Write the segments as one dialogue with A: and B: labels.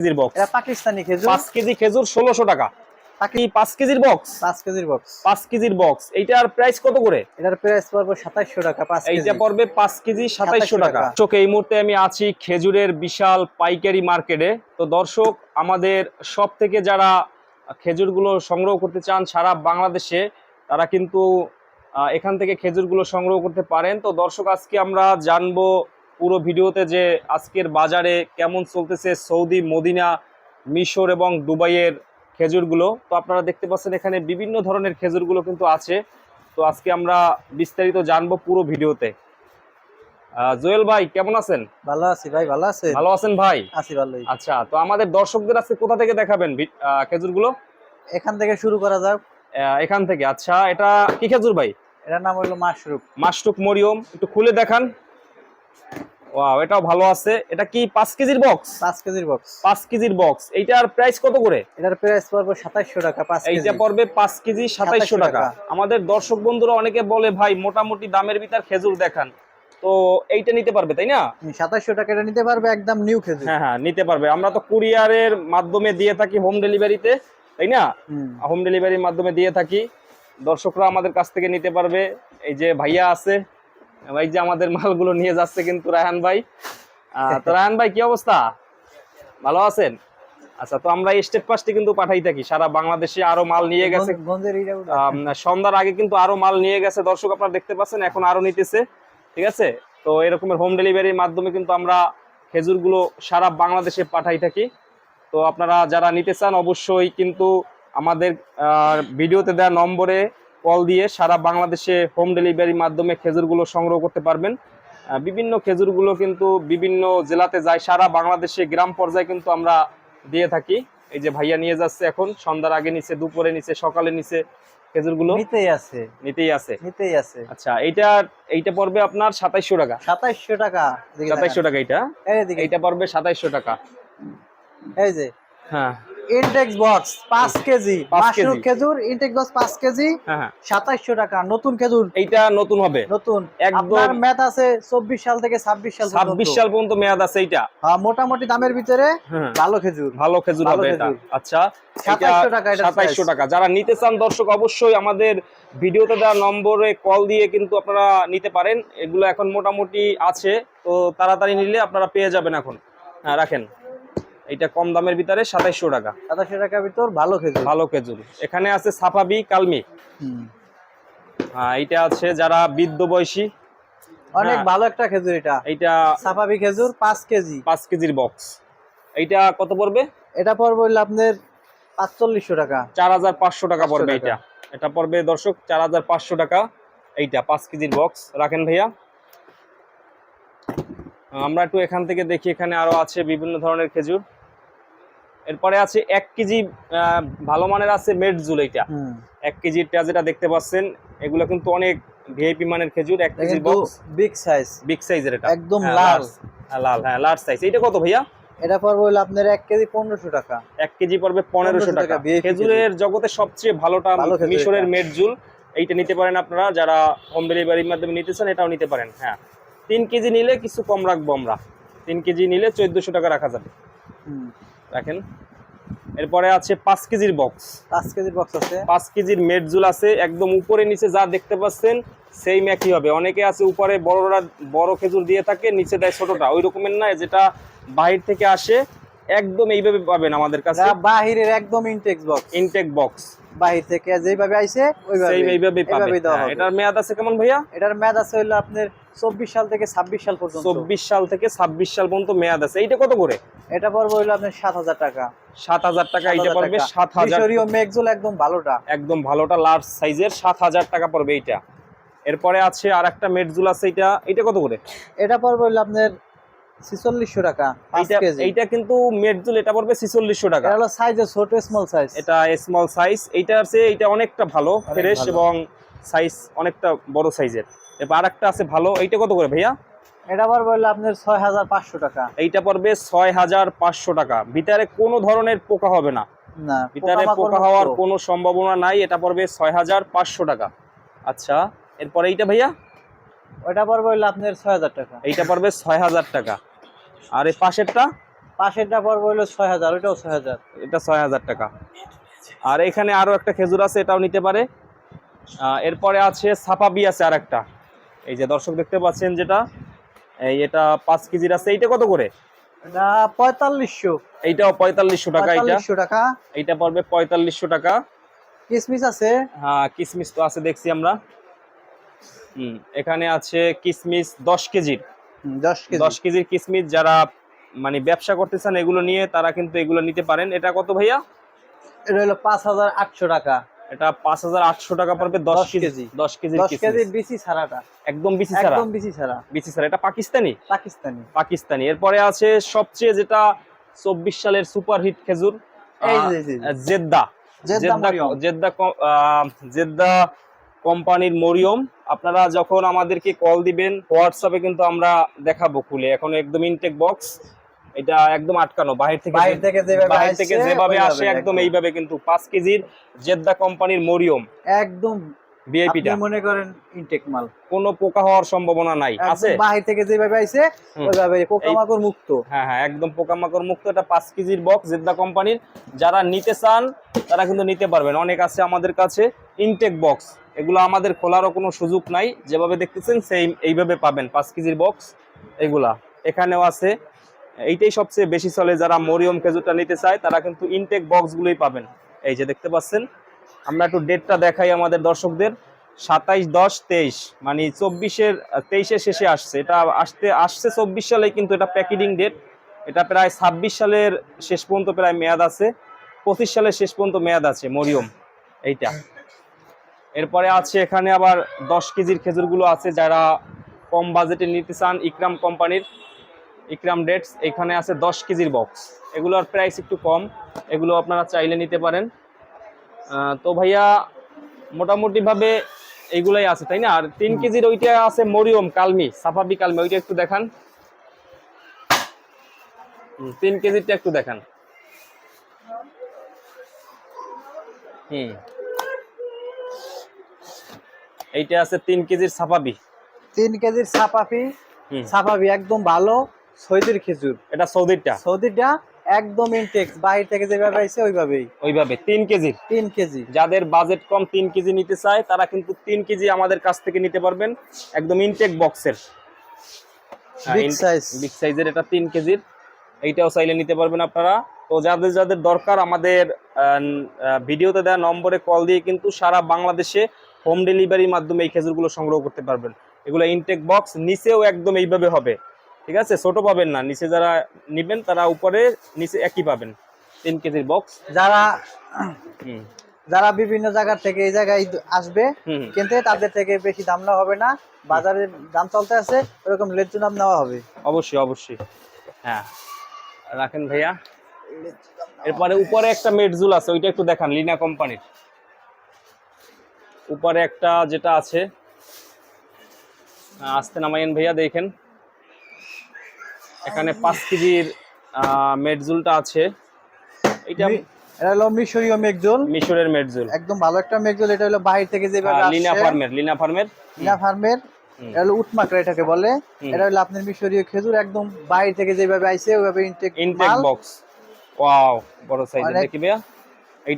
A: কেজির বক্স
B: এটা পাকিস্তানি খেজুর।
A: পাঁচ কেজি খেজুর ষোলোশো টাকা। কি পাঁচ কেজির বক্স
B: পাঁচ কেজির বক্স
A: পাঁচ কেজির বক্স এইটার প্রাইস কত করে?
B: এটার প্রাইস পড়বে সাতাইশশো টাকা পাঁচ কেজি।
A: এইটা পড়বে পাঁচ কেজি
B: 2700
A: টাকা। চোখে এই মুহূর্তে আমি আছি খেজুরের বিশাল পাইকারি মার্কেটে। তো দর্শক আমাদের সব থেকে যারা খেজুরগুলো সংগ্রহ করতে চান সারা বাংলাদেশে তারা কিন্তু এখান থেকে খেজুরগুলো সংগ্রহ করতে পারেন। তো দর্শক আজকে আমরা জানব পুরো ভিডিওতে যে আজকের বাজারে কেমন চলতেছে সৌদি মদিনা মিশর এবং দুবাইয়ের খেজুরগুলো তো আপনারা দেখতে পাচ্ছেন এখানে বিভিন্ন ধরনের খেজুরগুলো কিন্তু আছে। তো আজকে আমরা বিস্তারিত জানব পুরো ভিডিওতে। জুয়েল ভাই কেমন আছেন?
B: ভালো আছি ভাই ভালো আছে
A: ভালো আছেন ভাই?
B: আছি ভালোই।
A: আচ্ছা তো আমাদের দর্শকদের আজকে কোথা থেকে দেখাবেন খেজুরগুলো?
B: এখান থেকে শুরু করা যাক।
A: এখান থেকে। আচ্ছা এটা কি খেজুর ভাই?
B: এটার নাম হলো মাশরুক
A: মাসটুক মরিয়ম একটু খুলে দেখান। ওয়াও এটাও ভালো আছে। এটা কি পাঁচ কেজির বক্স
B: পাঁচ কেজির বক্স
A: পাঁচ কেজির বক্স এইটার প্রাইস কত করে?
B: এটার প্রাইস পড়বে সাতাইশশো টাকা পাঁচ কেজি।
A: এইটা পড়বে পাঁচ কেজি
B: 2700
A: টাকা। আমাদের দর্শক বন্ধুরা অনেকে বলে ভাই মোটামুটি দামের ভিতর খেজুর দেখান। তো এইটা নিতে পারবে তাই না?
B: সাতাইশশো টাকা এটা নিতে পারবে একদম নিউ খেজুর।
A: হ্যাঁ হ্যাঁ নিতে পারবে। আমরা তো কুরিয়ারের মাধ্যমে দিয়ে থাকি হোম ডেলিভারিতে তাই না।
B: হোম।
A: ডেলিভারির মাধ্যমে দিয়ে থাকি। দর্শকরা আমাদের কাছ থেকে নিতে পারবে। এই যে ভাইয়া আছে এই যে আমাদের মালগুলো নিয়ে যাচ্ছে কিন্তু রায়হান ভাই। তো রায়হান ভাই কি অবস্থা? ভালো আছেন? আচ্ছা তো আমরা স্টেট পাসটি কিন্তু পাঠাই থাকি। সারা বাংলাদেশে আরও মাল নিয়ে গেছে। সন্ধ্যার আগে কিন্তু আরও মাল নিয়ে গেছে। দর্শক আপনারা দেখতে পাচ্ছেন এখন আরও নিতেছে। ঠিক আছে? তো এরকমের হোম ডেলিভারির মাধ্যমে কিন্তু আমরা খেজুরগুলো সারা বাংলাদেশে পাঠাই থাকি। তো আপনারা যারা নিতে চান অবশ্যই কিন্তু আমাদের ভিডিওতে দেওয়া নম্বরে কল দিয়ে সারা বাংলাদেশে হোম ডেলিভারির মাধ্যমে খেজুরগুলো সংগ্রহ করতে পারবেন। বিভিন্ন খেজুরগুলো কিন্তু বিভিন্ন জেলাতে যায় সারা বাংলাদেশে গ্রাম পর্যায়ে কিন্তু আমরা দিয়ে থাকি। এই যে ভাইয়া নিয়ে যাচ্ছে এখন সন্ধ্যার আগে নিচে দুপুরে নিচে সকালে নিচে খেজুরগুলো।
B: নিতেই আছে।
A: নিতেই আছে?
B: নিতেই আছে।
A: আচ্ছা এইটা এইটা পড়বে আপনার সাতাইশশো টাকা।
B: সাতাইশশো টাকা এদিকে
A: সাতাইশশো টাকা এইটা?
B: দেখান। এইদিকে
A: এইটা পড়বে সাতাইশশো টাকা।
B: এই যে।
A: হ্যাঁ।
B: ইনটেক্স বক্স পাঁচ কেজি। মাশরুম খেজুর ইনটেক্স বক্স পাঁচ কেজি
A: হ্যাঁ হ্যাঁ।
B: সাতাইশশো টাকা। নতুন খেজুর।
A: নতুন হবে।
B: নতুন। আপনার ম্যাথ আছে চব্বিশ সাল থেকে ছাব্বিশ সাল পর্যন্ত।
A: ছাব্বিশ সাল পর্যন্ত মেয়াদ আছে এইটা।
B: হ্যাঁ, মোটামুটি দামের ভিতরে
A: হ্যাঁ।
B: ভালো খেজুর।
A: ভালো খেজুর হবে এটা। আচ্ছা
B: 2700 টাকা
A: সাতাইশশো
B: price।
A: টাকা। যারা নিতে চান দর্শক অবশ্যই আমাদের ভিডিওতে দেওয়া নম্বরে কল দিয়ে কিন্তু আপনারা নিতে পারেন। এগুলো এখন মোটামুটি আছে। তো তাড়াতাড়ি নিলে আপনারা পেয়ে যাবেন এখন। হ্যাঁ রাখেন। এইটা কম দামের ভিতরে সাতাইশশো টাকা।
B: সাতাশশো টাকার ভিতর ভালো খেজুর।
A: ভালো খেজুর। এখানে আছে সাফাবি কালমি। হ্যাঁ, এইটা আছে যারা বৃদ্ধ বয়সী।
B: অনেক
A: হ্যাঁ।
B: ভালো একটা খেজুর এটা।
A: এইটা
B: সাফাবি খেজুর পাঁচ কেজি।
A: পাঁচ কেজির বক্স। এইটা কত পড়বে?
B: এটা পড়বে আপনার পাঁচচল্লিশশো টাকা।
A: চার হাজার পাঁচশো টাকা পড়বে। এটা এটা পড়বে দর্শক চার হাজার পাঁচশো টাকা। এইটা পাঁচ কেজির বক্স। রাখেন ভাইয়া। আমরা একটু এখান থেকে দেখি এখানে আরও আছে বিভিন্ন ধরনের খেজুর। এরপরে আছে এক কেজি ভালো মানের আছে মেডজুল এইটা। এক কেজিরটা যেটা দেখতে পাচ্ছেন এগুলো কিন্তু অনেক ভিআইপি মানের খেজুর এক
B: এটা
A: বক্স
B: বিগ সাইজ
A: বিগ সাইজের এটা।
B: একদম
A: হ্যাঁ,
B: লাল।
A: হ্যাঁ, লাল। হ্যাঁ লার্জ সাইজ এইটা কত ভাইয়া?
B: এটা পড়বে হইল আপনার এক কেজি পনেরোশো টাকা।
A: এক কেজি পড়বে পনেরোশো
B: 1500
A: টাকা। খেজুরের জগতে সবচেয়ে ভালোটা মিশরের
B: এটা।
A: মেডজুল এইটা নিতে পারেন আপনারা যারা হোম ডেলিভারির মাধ্যমে নিতে চান এটাও নিতে পারেন। হ্যাঁ। তিন কেজি নিলে কিছু কম রাখব আমরা। তিন কেজি নিলে চোদ্দশো টাকা রাখা যাবে। রাখেন এরপরে আছে পাঁচ কেজির বক্স।
B: পাঁচ কেজির বক্স আছে।
A: পাঁচ কেজির মেডজুল আছে একদম উপরে নিচে যা দেখতে পাচ্ছেন সেই একই হবে। অনেকে আছে উপরে বড়রা বড় খেজুর দিয়ে থাকে নিচে দেয় ছোটটা। ওই রকমের না যেটা বাহির থেকে আসে একদম এইভাবে পাবেন আমাদের কাছে।
B: বাহিরের একদম ইনটেক্স বক্স
A: ইনটেক বক্স
B: বাহির থেকে যেভাবে আইছে ওইভাবে
A: পাবে। হ্যাঁ। এটার মেয়াদ আছে কেমন ভাইয়া?
B: এটার মেয়াদ আছে আপনার চব্বিশ সাল থেকে ছাব্বিশ সাল পর্যন্ত।
A: চব্বিশ সাল থেকে ছাব্বিশ সাল পর্যন্ত মেয়াদ আছে। এইটা কত করে?
B: এটা পড়বে আপনার সাত হাজার টাকা।
A: সাত হাজার টাকা এইটা পড়বে সাত হাজার
B: মিশরীয় মেঘজুল একদম ভালোটা।
A: একদম ভালোটা লার্জ সাইজের সাত হাজার টাকা পড়বে এইটা। এরপরে আছে আর একটা মেডজুল আছে এটা এটা কত করে?
B: এটা পড়বে আপনার ছিচল্লিশশো টাকা
A: এইটা কিন্তু মেডজুল এটা পড়বে ছিচল্লিশশো টাকা।
B: এটা হলো সাইজে ছোট স্মল সাইজ
A: এটা স্মল সাইজ এইটা আছে এইটা অনেকটা ভালো ফ্রেশ এবং সাইজ অনেকটা বড় সাইজের এবার আরেকটা আছে ভালো এইটা কত করে ভাইয়া?
B: এটা পড়বে আপনার টাকা।
A: এইটা পড়বে ছয় হাজার পাঁচশো টাকা। ভিতরে কোনো ধরনের পোকা হবে না।
B: না
A: ভিতরে পোকা হওয়ার কোনো সম্ভাবনা নাই এটা পড়বে ছয় হাজার পাঁচশো টাকা। আচ্ছা এরপরে এইটা ভাইয়া?
B: ওটা পড়বে আপনার ছয় হাজার টাকা।
A: এইটা পড়বে ছয় হাজার টাকা। আর এই পাশেরটা?
B: পাশেরটা পড়বে হলো ছয় হাজার ওইটাও ছয় হাজার
A: এটা ছয় হাজার টাকা। আর এখানে আরও একটা খেজুর আছে এটাও নিতে পারে। এরপরে আছে সাপাবি আছে আর একটা এই যে দর্শক দেখতে পাচ্ছেন যেটা এই এটা পাঁচ কেজির আছে। এইটা কত করে?
B: এটা পঁয়তাল্লিশশো।
A: এইটাও পঁয়তাল্লিশশো টাকা
B: পঁয়তাল্লিশশো টাকা।
A: এইটা পড়বে পঁয়তাল্লিশশো টাকা।
B: কিসমিস আছে?
A: হ্যাঁ কিসমিস তো আছে দেখছি আমরা। হুম এখানে আছে কিসমিস দশ কেজির।
B: দশ কেজি।
A: কেজির কিসমিস যারা মানে ব্যবসা করতে চান এগুলো নিয়ে তারা কিন্তু এগুলো নিতে পারেন। এটা কত ভাইয়া?
B: এটা হলো পাঁচ হাজার আটশো টাকা।
A: এটা পাঁচ হাজার আটশো টাকা পড়বে দশ কেজি।
B: কেজি।
A: দশ কেজির
B: দশ কেজি বিসি ছাড়াটা।
A: একদম বিসি ছাড়া?
B: একদম বিসি ছাড়া।
A: বিসি ছাড়া। এটা পাকিস্তানি?
B: পাকিস্তানি।
A: পাকিস্তানি। এরপরে আছে সবচেয়ে যেটা চব্বিশ সালের সুপারহিট খেজুর। জেদ্দা।
B: জেদ্দা
A: জেদ্দা জেদ্দা কোম্পানির মরিয়ম। আপনারা যখন আমাদেরকে কল দিবেন হোয়াটসঅ্যাপে কিন্তু আমরা দেখাবো খুলে। এখন একদম ইনটেক বক্স এটা একদম আটকানো। বাহির থেকে
B: বাইরে
A: যে-
B: থেকে যেভাবে
A: বাহির থেকে যেভাবে আসে একদম। এইভাবে কিন্তু পাঁচ কেজির জেদ্দা কোম্পানির মরিয়ম।
B: একদম।
A: ভিআইপিটা
B: মনে করেন ইনটেক মাল।
A: কোনো পোকা হওয়ার সম্ভাবনা নাই। আছে?
B: বাহির থেকে যেভাবে আইছে। ওইভাবে। পোকামাকড় মুক্ত।
A: হ্যাঁ হ্যাঁ একদম পোকামাকড় মুক্ত। এটা পাঁচ কেজির বক্স জেদ্দা কোম্পানির। যারা নিতে চান তারা কিন্তু নিতে পারবেন। অনেক আছে আমাদের কাছে। ইনটেক বক্স এগুলো আমাদের খোলারও কোনো সুযোগ নাই। যেভাবে দেখতেছেন সেই এইভাবে পাবেন। পাঁচ কেজির বক্স এগুলা। এখানেও আছে। এইটাই সবচেয়ে বেশি চলে যারা মরিয়ম খেজুরটা নিতে চায়, তারা কিন্তু ইনটেক বক্সগুলোই পাবেন। এই যে দেখতে পাচ্ছেন, আমরা একটু ডেটটা দেখাই আমাদের দর্শকদের। সাতাইশ দশ তেইশ মানে চব্বিশের, তেইশের শেষে আসছে। এটা আসতে, আসছে চব্বিশ সালে কিন্তু এটা প্যাকেটিং ডেট এটা প্রায় ছাব্বিশ সালের শেষ পর্যন্ত প্রায় মেয়াদ আছে। পঁচিশ সালের শেষ পর্যন্ত মেয়াদ আছে মরিয়ম। এইটা। এরপরে আছে এখানে আবার দশ কেজির খেজুরগুলো আছে যারা কম বাজেটে নিতে চান ইকরাম কোম্পানির। ইকরাম ডেটস এখানে আছে দশ কেজির বক্স এগুলোর প্রাইস একটু কম এগুলো আপনারা চাইলে নিতে পারেন। তো ভাইয়া মোটামুটি ভাবে এইগুলাই আছে তাই না? আর তিন কেজির ওইটা আছে মরিয়ম কালমি সাফাবি কালমি ওইটা একটু দেখান। তিন কেজিরটা একটু দেখান। হুম। এইটা আছে তিন কেজির সাফাবি।
B: তিন কেজির ছাপাপি
A: হুম।
B: একদম ভালো সৈদির খেজুর।
A: এটা সৌদিরটা?
B: সৌদিটা একদম ইনটেক্স বাহির থেকে যেভাবে আইছে ওইভাবেই।
A: ওইভাবে তিন কেজির?
B: তিন কেজি।
A: যাদের বাজেট কম তিন কেজি নিতে চায় তারা কিন্তু তিন কেজি আমাদের কাছ থেকে নিতে পারবেন একদম ইনটেক বক্সের
B: Big size।
A: বিগ সাইজের এটা তিন কেজির। এইটাও চাইলে নিতে পারবেন আপনারা। তো যাদের যাদের দরকার আমাদের ভিডিওতে দেওয়া নম্বরে কল দিয়ে কিন্তু সারা বাংলাদেশে হোম ডেলিভারির মাধ্যমে এই খেজুরগুলো সংগ্রহ করতে পারবেন। এগুলো ইনটেক বক্স নিচেও একদম এইভাবে হবে। ঠিক আছে? ছোট পাবেন না। নিচে যারা নিবেন তারা উপরে নিচে একই পাবেন। তিন কেজির বক্স
B: যারা যারা বিভিন্ন জায়গা থেকে এই জায়গায় আসবে কিন্তু তাদের থেকে বেশি দাম নেওয়া হবে না। বাজারে দাম চলতে আছে ওরকম লেচু দাম নেওয়া হবে।
A: অবশ্যই অবশ্যই। হ্যাঁ। রাখেন ভাইয়া। এরপরে উপরে একটা মেডজুল আছে ওইটা একটু দেখান লিনা কোম্পানির। উপরে একটা যেটা আছে আস্তে নামাইন ভাইয়া দেখেন। এখানে পাঁচ কেজির মেডজুলটা আছে। এটা
B: এটা হলো মিশরীয় মেঘজল
A: মিশরের মেডজুল
B: একদম ভালো একটা মেঘজল এটা হলো বাহির থেকে যেভাবে
A: লিনা ফার্মের লিনা ফার্মের।
B: লিনা ফার্মের এটা হলো এটাকে বলে। এটা হলো আপনার মিশরীয় খেজুর একদম বাইরে থেকে যেভাবে আইছে ওইভাবে ইনটেক
A: ইনটেক বক্স ওয়াও বড়
B: অনেক-
A: দেখি ভাইয়া।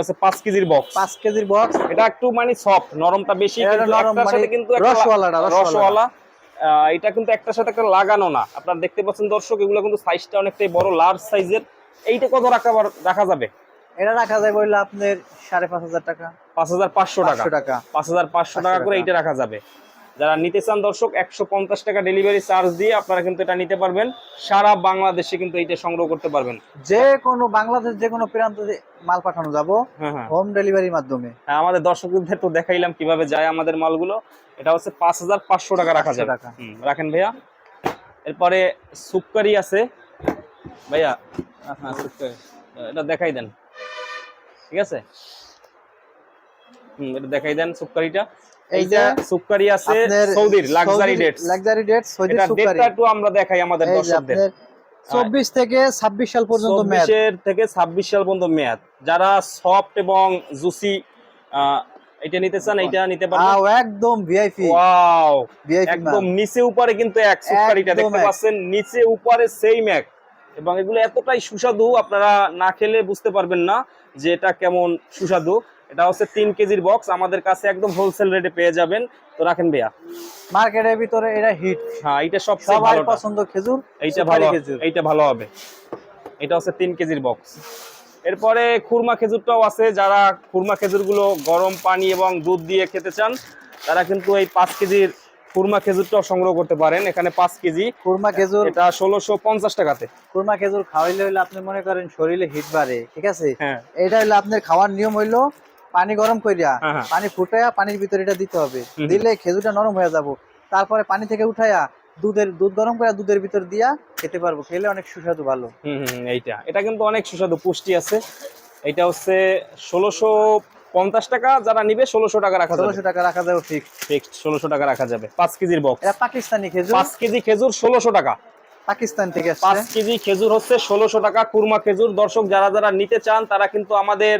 A: হচ্ছে পাঁচ কেজির বক্স
B: পাঁচ কেজির বক্স
A: এটা একটু মানে সফট নরমটা বেশি কিন্তু একটার
B: মানে
A: সাথে কিন্তু একটা
B: রসওয়ালাটা।
A: রসওয়ালা। এটা কিন্তু একটার সাথে একটা লাগানো না। আপনারা দেখতে পাচ্ছেন দর্শক এগুলো কিন্তু সাইজটা অনেকটাই বড় লার্জ সাইজের এইটা কত রাখা রাখা যাবে?
B: এটা রাখা যায় বললে আপনার সাড়ে পাঁচ হাজার টাকা।
A: পাঁচ হাজার পাঁচশো টাকা।
B: পাঁচশো টাকা।
A: পাঁচ হাজার পাঁচশো টাকা করে এইটা রাখা যাবে। যারা নিতে চান দর্শক একশো পঞ্চাশ টাকা ডেলিভারি চার্জ দিয়ে আপনারা কিন্তু এটা নিতে পারবেন। সারা বাংলাদেশে কিন্তু এইটা সংগ্রহ করতে পারবেন।
B: যে কোনো বাংলাদেশ যে কোনো প্রান্ত মাল পাঠানো যাব
A: হ্যাঁ হ্যাঁ।
B: হোম ডেলিভারির মাধ্যমে।
A: হ্যাঁ, আমাদের দর্শকদের তো দেখাইলাম কীভাবে যায় আমাদের মালগুলো। এটা হচ্ছে পাঁচ হাজার পাঁচশো টাকা রাখা যায় রাখেন ভাইয়া। এরপরে সুপকারি আছে। ভাইয়া হ্যাঁ সুপকারি এটা দেখাই দেন। ঠিক আছে? হুম এটা দেখাই দেন সুপকারিটা এই
B: এই
A: যে
B: যে
A: সুপকারি আছে সৌদির luxury dates
B: luxury dates Saudi
A: এটা একটু আমরা দেখাই আমাদের দর্শকদের।
B: আপনার চব্বিশ থেকে ছাব্বিশ সাল পর্যন্ত মেয়াদ।
A: চব্বিশের থেকে ছাব্বিশ সাল পর্যন্ত মেয়াদ। যারা সফট এবং জুসি এটা নিতে চান এটা নিতে পারবেন।
B: আও একদম ভিআইপি
A: ওয়াও একদম নিচে উপরে কিন্তু এক সুপারিটা দেখতে পাচ্ছেন। নিচে উপরে সেম এক। এবং এগুলো এতটাই সুস্বাদু আপনারা না খেলে বুঝতে পারবেন না যে এটা কেমন সুস্বাদু। এটা হচ্ছে তিন কেজির বক্স আমাদের কাছে একদম হোলসেল রেটে পেয়ে যাবেন। তো রাখেন ভাইয়া।
B: মার্কেটের ভিতরে এটা হিট
A: হ্যাঁ এটা সবচেয়ে
B: সবার
A: ভালো
B: পছন্দ খেজুর
A: এইটা ভালো
B: খেজুর।
A: এইটা ভালো হবে। এটা হচ্ছে তিন কেজির বক্স এরপরে খুরমা খেজুরটাও আছে। যারা খুরমা খেজুরগুলো গরম পানি এবং দুধ দিয়ে খেতে চান তারা কিন্তু এই পাঁচ কেজির খুরমা খেজুরটাও সংগ্রহ করতে পারেন। এখানে পাঁচ কেজি।
B: কুরমা খেজুর
A: এটা ষোলোশো পঞ্চাশ টাকাতে।
B: কুরমা খেজুর খাওয়াইলে হইলে আপনি মনে করেন শরীরে হিট বাড়ে ঠিক আছে?
A: হ্যাঁ।
B: এটা হইলে আপনার খাওয়ার নিয়ম হইল পানি গরম কইরা
A: হ্যাঁ, হ্যাঁ।
B: পানি ফুটাইয়া পানির ভিতরে এটা দিতে হবে। দিলে খেজুরটা নরম হয়ে যাব। তারপরে পানি থেকে উঠাইয়া দুধের দুধ গরম করে দুধের ভিতর দিয়া খেতে পারব। খেলে অনেক সুস্বাদু ভালো।
A: হুম এইটা। এটা কিন্তু অনেক সুস্বাদু পুষ্টি আছে। এটা হচ্ছে ষোলোশো পঞ্চাশ টাকা যারা নিবে ষোলোশো টাকা রাখা
B: ষোলোশো টাকা রাখা যাবে ঠিক
A: ফিক্সড ষোলোশো টাকা রাখা যাবে। পাঁচ কেজির বক্স
B: এটা পাকিস্তানি খেজুর।
A: পাঁচ কেজি খেজুর ষোলোশো টাকা।
B: পাকিস্তান থেকে
A: পাঁচ কেজি খেজুর হচ্ছে ষোলোশো টাকা কুরমা খেজুর। দর্শক যারা যারা নিতে চান তারা কিন্তু আমাদের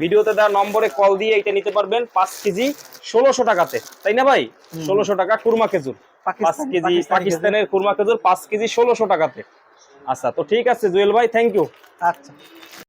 A: ভিডিওতে দেওয়া নম্বরে কল দিয়ে এটা নিতে পারবেন পাঁচ কেজি ষোলোশো টাকাতে। তাই না ভাই? ষোলোশো টাকা কুরমা খেজুর। পাঁচ কেজি পাকিস্তানের কুরমা খেজুর পাঁচ কেজি ষোলোশো টাকাতে। আচ্ছা তো ঠিক আছে জুয়েল ভাই থ্যাংক ইউ
B: আচ্ছা।